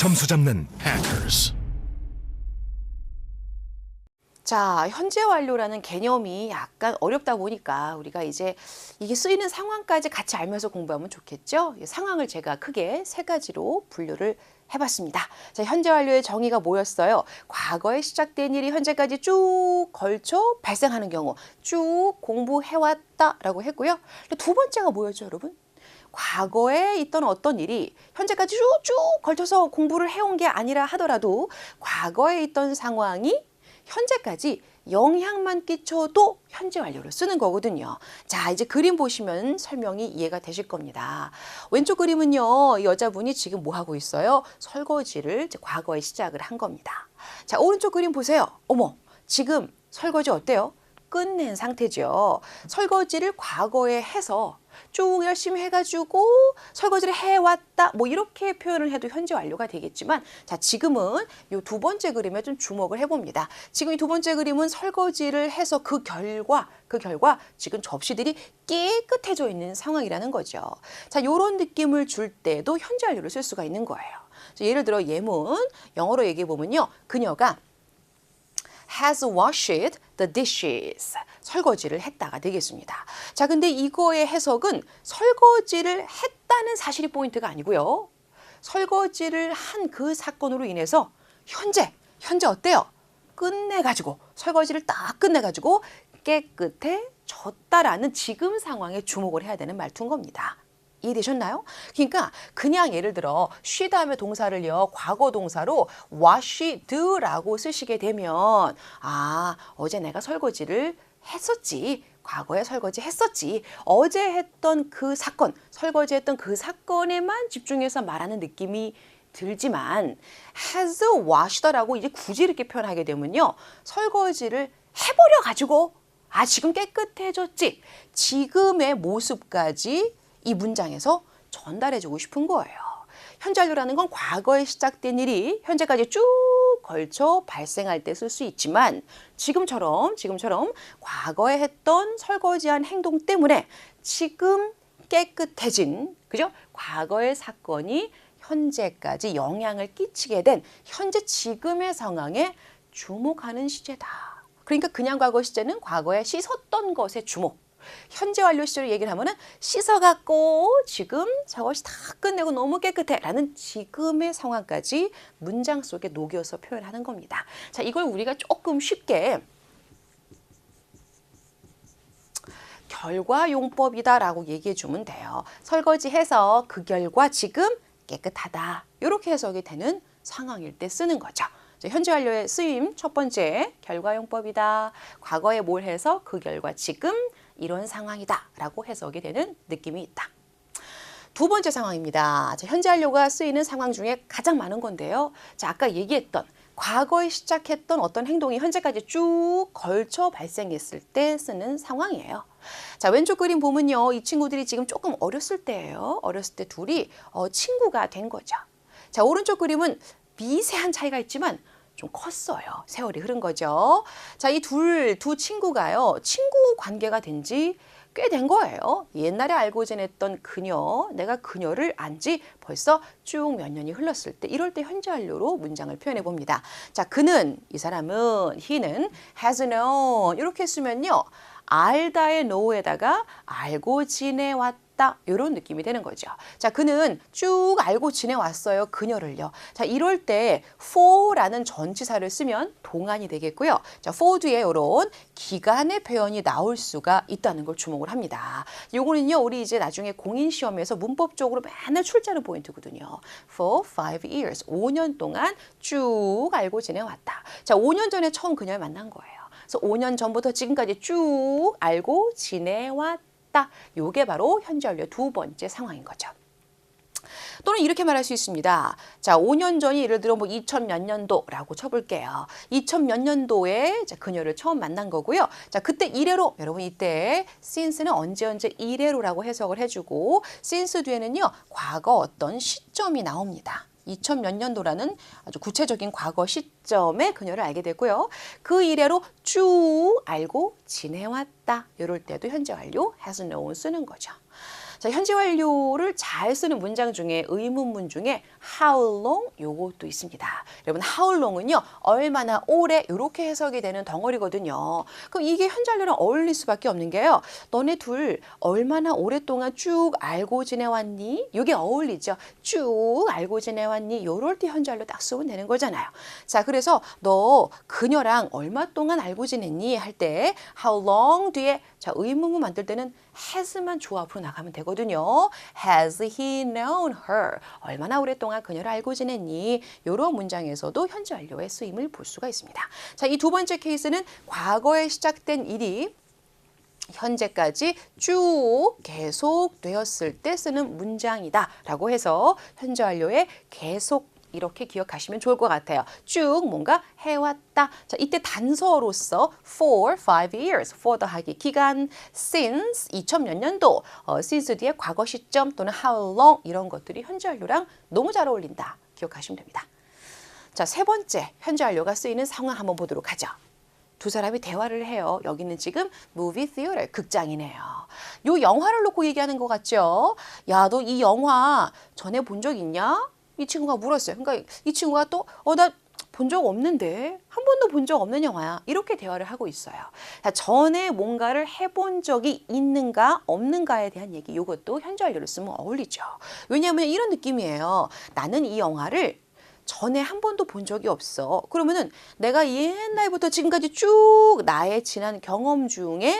점수 잡는 hackers. 자, 현재 완료라는 개념이 약간 어렵다 보니까 우리가 이제 이게 쓰이는 상황까지 같이 알면서 공부하면 좋겠죠? 이 상황을 제가 크게 세 가지로 분류를 해봤습니다. 자, 현재 완료의 정의가 뭐였어요? 과거에 시작된 일이 현재까지 쭉 걸쳐 발생하는 경우 쭉 공부해왔다라고 했고요. 두 번째가 뭐였죠, 여러분? 과거에 있던 어떤 일이 현재까지 쭉쭉 걸쳐서 공부를 해온 게 아니라 하더라도 과거에 있던 상황이 현재까지 영향만 끼쳐도 현재 완료를 쓰는 거거든요. 자, 이제 그림 보시면 설명이 이해가 되실 겁니다. 왼쪽 그림은요, 이 여자분이 지금 뭐 하고 있어요? 설거지를 이제 과거에 시작을 한 겁니다. 자, 오른쪽 그림 보세요. 어머, 지금 설거지 어때요? 끝낸 상태죠. 설거지를 과거에 해서 쭉 열심히 해가지고 설거지를 해왔다. 뭐 이렇게 표현을 해도 현재 완료가 되겠지만 자 지금은 이 두 번째 그림에 좀 주목을 해봅니다. 지금 이 두 번째 그림은 설거지를 해서 그 결과 그 결과 지금 접시들이 깨끗해져 있는 상황이라는 거죠. 자 이런 느낌을 줄 때도 현재 완료를 쓸 수가 있는 거예요. 자, 예를 들어 예문 영어로 얘기해 보면요, 그녀가 has washed the dishes. 설거지를 했다가 되겠습니다. 자, 근데 이거의 해석은 설거지를 했다는 사실이 포인트가 아니고요. 설거지를 한 그 사건으로 인해서 현재, 현재 어때요? 끝내가지고, 설거지를 딱 끝내가지고 깨끗해졌다라는 지금 상황에 주목을 해야 되는 말투인 겁니다. 이해되셨나요? 그러니까 그냥 예를 들어 쉬 다음에 동사를요 과거 동사로 washed라고 쓰시게 되면 아 어제 내가 설거지를 했었지 과거에 설거지 했었지 어제 했던 그 사건 설거지 했던 그 사건에만 집중해서 말하는 느낌이 들지만 has washed라고 이제 굳이 이렇게 표현하게 되면요 설거지를 해버려 가지고 아 지금 깨끗해졌지 지금의 모습까지 이 문장에서 전달해주고 싶은 거예요. 현재 완료라는 건 과거에 시작된 일이 현재까지 쭉 걸쳐 발생할 때 쓸 수 있지만 지금처럼 지금처럼 과거에 했던 설거지한 행동 때문에 지금 깨끗해진 그죠? 과거의 사건이 현재까지 영향을 끼치게 된 현재 지금의 상황에 주목하는 시제다. 그러니까 그냥 과거 시제는 과거에 씻었던 것에 주목. 현재 완료 시제로 얘기를 하면은 씻어갖고 지금 저것이 다 끝내고 너무 깨끗해 라는 지금의 상황까지 문장 속에 녹여서 표현하는 겁니다. 자, 이걸 우리가 조금 쉽게 결과용법이다라고 얘기해 주면 돼요. 설거지해서 그 결과 지금 깨끗하다. 이렇게 해석이 되는 상황일 때 쓰는 거죠. 자, 현재 완료의 쓰임 첫 번째 결과용법이다. 과거에 뭘 해서 그 결과 지금 이런 상황이다라고 해석이 되는 느낌이 있다. 두 번째 상황입니다. 자, 현재 완료가 쓰이는 상황 중에 가장 많은 건데요. 자, 아까 얘기했던 과거에 시작했던 어떤 행동이 현재까지 쭉 걸쳐 발생했을 때 쓰는 상황이에요. 자, 왼쪽 그림 보면요. 이 친구들이 지금 조금 어렸을 때예요. 어렸을 때 둘이 어, 친구가 된 거죠. 자, 오른쪽 그림은 미세한 차이가 있지만 좀 컸어요. 세월이 흐른 거죠. 자, 이 둘, 두 친구가요. 친구 관계가 된 지 꽤 된 거예요. 옛날에 알고 지냈던 그녀, 내가 그녀를 안 지 벌써 쭉 몇 년이 흘렀을 때, 이럴 때 현재 완료로 문장을 표현해 봅니다. 자, 그는, 이 사람은, he는 has known. 이렇게 쓰면요. 알다의 know에다가 알고 지내왔 다. 이런 느낌이 되는 거죠. 자, 그는 쭉 알고 지내왔어요. 그녀를요. 자, 이럴 때 for라는 전치사를 쓰면 동안이 되겠고요. 자, for 뒤에 이런 기간의 표현이 나올 수가 있다는 걸 주목을 합니다. 요거는요, 우리 이제 나중에 공인 시험에서 문법적으로 맨날 출제하는 포인트거든요. For five years, 5년 동안 쭉 알고 지내왔다. 자, 5년 전에 처음 그녀를 만난 거예요. 그래서 5년 전부터 지금까지 쭉 알고 지내왔다. 요게 바로 현재 완료 두 번째 상황인 거죠. 또는 이렇게 말할 수 있습니다. 자, 5년 전이 예를 들어 뭐 2000 몇 년도라고 쳐볼게요. 2000 몇 년도에 자, 그녀를 처음 만난 거고요. 자, 그때 이래로 여러분 이때 since는 언제 언제 이래로라고 해석을 해주고 since 뒤에는요 과거 어떤 시점이 나옵니다. 2000 몇 년도라는 아주 구체적인 과거 시점에 그녀를 알게 되고요. 그 이래로 쭉 알고 지내왔다. 이럴 때도 현재 완료 has known 쓰는 거죠. 자, 현재 완료를 잘 쓰는 문장 중에 의문문 중에 how long 요것도 있습니다. 여러분 how long은요. 얼마나 오래 이렇게 해석이 되는 덩어리거든요. 그럼 이게 현재 완료랑 어울릴 수밖에 없는 게요. 너네 둘 얼마나 오랫동안 쭉 알고 지내왔니? 이게 어울리죠. 쭉 알고 지내왔니? 요럴 때 현재 완료 딱 쓰면 되는 거잖아요. 자, 그래서 너 그녀랑 얼마 동안 알고 지냈니? 할 때 how long 뒤에 자, 의문문 만들 때는 has만 주 앞으로 나가면 되거든요. Has he known her? 얼마나 오랫동안 그녀를 알고 지냈니? 이런 문장에서도 현재 완료의 쓰임을 볼 수가 있습니다. 자, 이 두 번째 케이스는 과거에 시작된 일이 현재까지 쭉 계속되었을 때 쓰는 문장이다 라고 해서 현재 완료의 계속 이렇게 기억하시면 좋을 것 같아요. 쭉 뭔가 해왔다. 자, 이때 단서로서 for five years, for 더하기 기간, since 2000몇 년도, 어, since 뒤에 과거 시점 또는 how long 이런 것들이 현재 완료랑 너무 잘 어울린다. 기억하시면 됩니다. 자, 세 번째 현재 완료가 쓰이는 상황 한번 보도록 하죠. 두 사람이 대화를 해요. 여기는 지금 movie theater 극장이네요. 요 영화를 놓고 얘기하는 것 같죠? 야, 너 이 영화 전에 본 적 있냐? 이 친구가 물었어요. 그러니까 이 친구가 또 어 나 본 적 없는데 한 번도 본 적 없는 영화야. 이렇게 대화를 하고 있어요. 자, 전에 뭔가를 해본 적이 있는가 없는가에 대한 얘기. 이것도 현재 완료를 쓰면 어울리죠. 왜냐하면 이런 느낌이에요. 나는 이 영화를 전에 한 번도 본 적이 없어. 그러면은 내가 옛날부터 지금까지 쭉 나의 지난 경험 중에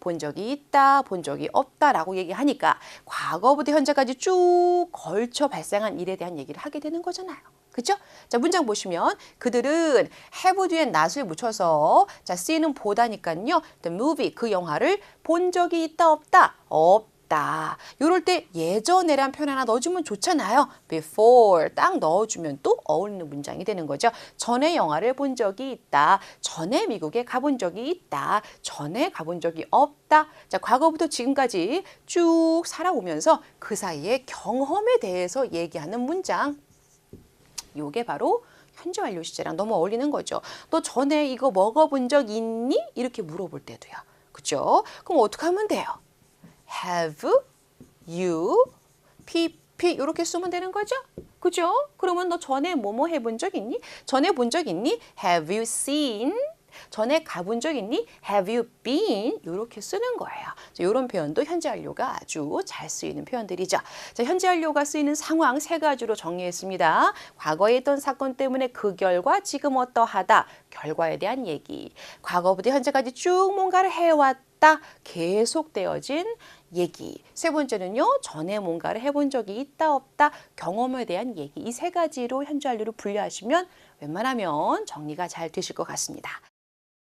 본 적이 있다, 본 적이 없다라고 얘기하니까 과거부터 현재까지 쭉 걸쳐 발생한 일에 대한 얘기를 하게 되는 거잖아요. 그죠? 자, 문장 보시면 그들은 have 뒤에 not을 붙여서 자, C는 보다니까요. The movie 그 영화를 본 적이 있다 없다? 없다. 이럴 때 예전에란 표현 하나 넣어주면 좋잖아요. before 딱 넣어주면 또 어울리는 문장이 되는 거죠. 전에 영화를 본 적이 있다. 전에 미국에 가본 적이 있다. 전에 가본 적이 없다. 자, 과거부터 지금까지 쭉 살아오면서 그 사이의 경험에 대해서 얘기하는 문장. 요게 바로 현재 완료 시제랑 너무 어울리는 거죠. 너 전에 이거 먹어본 적 있니? 이렇게 물어볼 때도요. 그죠? 그럼 어떻게 하면 돼요? Have you pp 이렇게 쓰면 되는 거죠? 그죠? 그러면 너 전에 뭐뭐 해본 적 있니? 전에 본 적 있니? have you seen? 전에 가본 적 있니? Have you been? 이렇게 쓰는 거예요. 이런 표현도 현재 완료가 아주 잘 쓰이는 표현들이죠. 자, 현재 완료가 쓰이는 상황 세 가지로 정리했습니다. 과거에 있던 사건 때문에 그 결과 지금 어떠하다. 결과에 대한 얘기. 과거부터 현재까지 쭉 뭔가를 해왔다. 계속되어진 얘기. 세 번째는요, 전에 뭔가를 해본 적이 있다, 없다, 경험에 대한 얘기. 이 세 가지로 현재 완료를 분류하시면 웬만하면 정리가 잘 되실 것 같습니다.